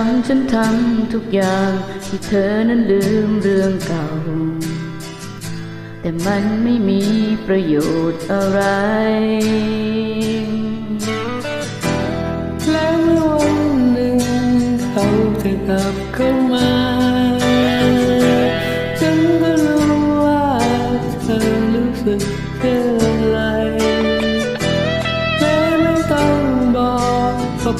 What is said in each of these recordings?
ำฉันทำทุกอย่างที่เธอนั้นลืมเรื่องเก่า แต่มันไม่มีประโยชน์อะไร แล้ววันหนึ่งเขาจะกลับเข้ามา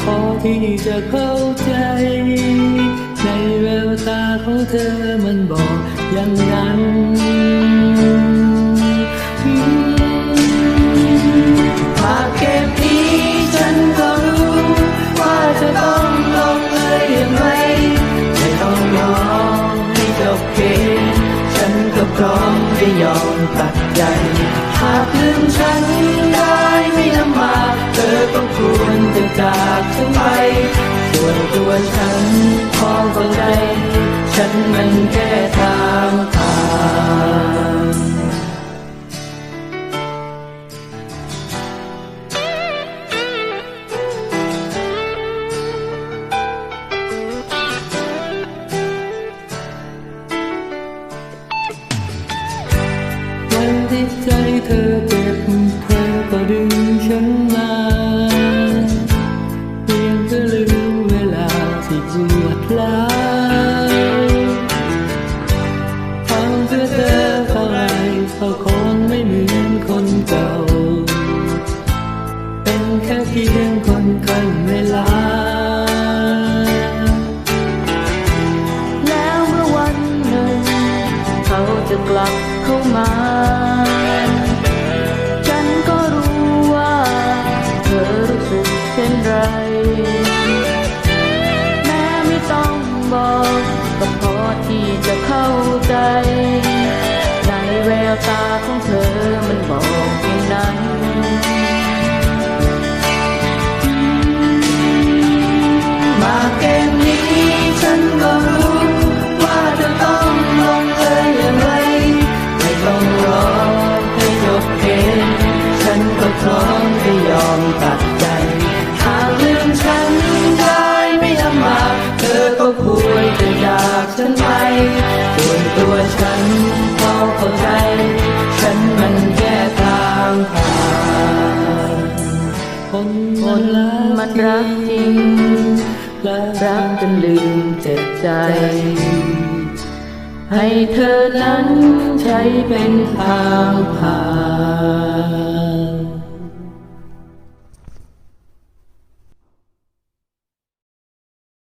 พอที่จะเข้าใจ ในแววตาของเธอมันบอกอย่างนั้นมากเกมนี้ฉันก็รู้ ว่าจะต้องลงเลยอย่างไรไม่ต้องรอให้จบเกมฉันก็พร้อมจะยอมตัดใจ หากลืมฉันได้ไม่ลำบากเธอก็ควร แค่ทางผ่าน เขาคงไม่เหมือนคนเก่า เป็นแค่เพียงคนกันเวลา แล้วเมื่อวันหนึ่ง เขาจะกลับเข้ามา ฉันก็รู้ว่า เธอรู้สึกเช่นไร แม้ไม่ต้องบอกก็พอที่จะเข้าใจ วตาของเธอมันบอกอย่างนั้นมาเกมนี้ฉันก็รู้ คนมันรักมันรักจริง รักจนลืมเจ็บใจ ให้เธอนั้นใช้เป็นทางผ่าน